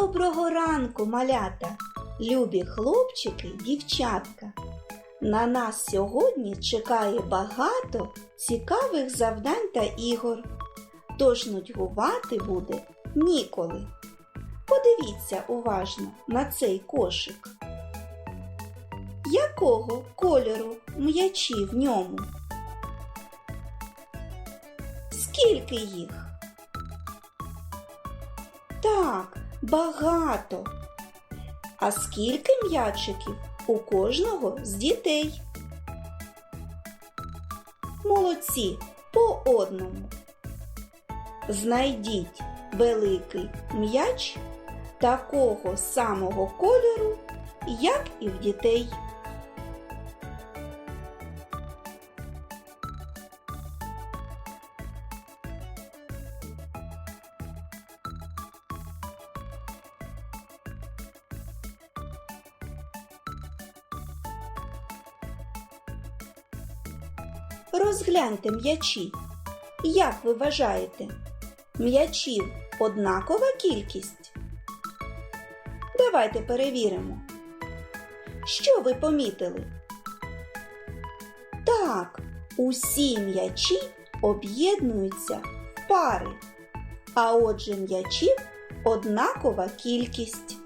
Доброго ранку, малята, любі хлопчики, дівчатка. На нас сьогодні чекає багато цікавих завдань та ігор. Тож нудьгувати буде ніколи. Подивіться уважно на цей кошик. Якого кольору м'ячі в ньому? Скільки їх? Так, багато. А скільки м'ячиків у кожного з дітей? Молодці по одному. Знайдіть великий м'яч такого самого кольору, як і в дітей. Розгляньте м'ячі. Як ви вважаєте, м'ячів однакова кількість? Давайте перевіримо. Що ви помітили? Так, усі м'ячі об'єднуються в пари, а отже м'ячів однакова кількість.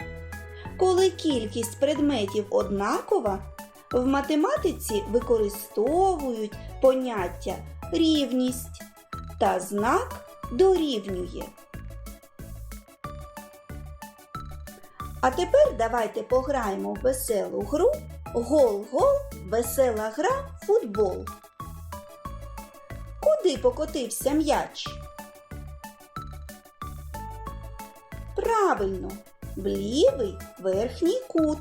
Коли кількість предметів однакова, в математиці використовують поняття рівність та знак дорівнює. А тепер давайте пограємо в веселу гру Гол-гол, весела гра футбол. Куди покотився м'яч? Правильно, в лівий верхній кут.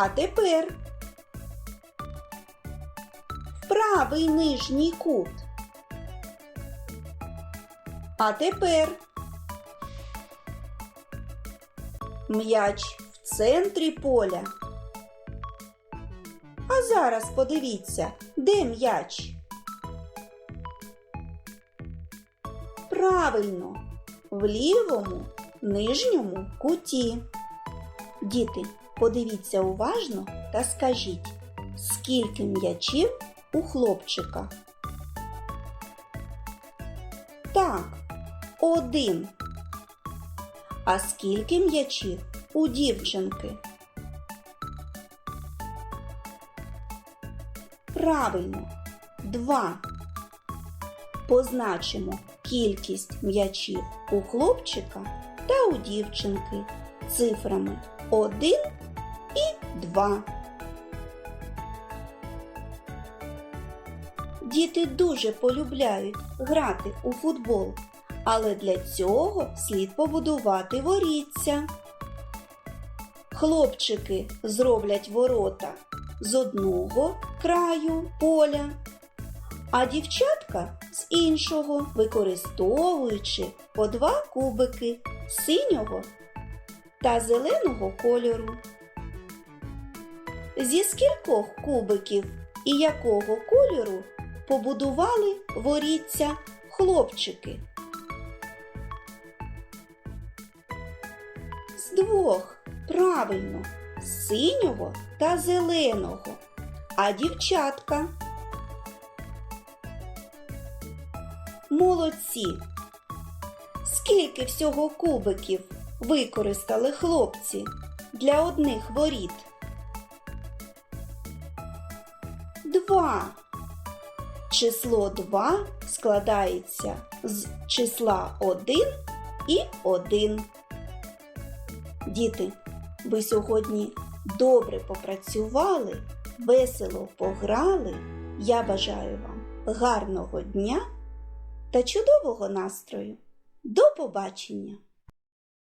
А тепер правий нижній кут. А тепер м'яч в центрі поля. А зараз подивіться, де м'яч? Правильно, в лівому нижньому куті. Діти, подивіться уважно та скажіть, скільки м'ячів у хлопчика? Так, один. А скільки м'ячів у дівчинки? Правильно, два. Позначимо кількість м'ячів у хлопчика та у дівчинки цифрами 1 і 2. Діти дуже полюбляють грати у футбол, але для цього слід побудувати воріття. Хлопчики зроблять ворота з одного краю поля, а дівчатка з іншого, використовуючи по два кубики синього та зеленого кольору. Зі скількох кубиків і якого кольору побудували воріться хлопчики? З двох, правильно, синього та зеленого. А дівчатка? Молодці! Скільки всього кубиків використали хлопці для одних воріт? Два. Число 2 складається з числа 1 і 1. Діти, ви сьогодні добре попрацювали, весело пограли. Я бажаю вам гарного дня та чудового настрою. До побачення!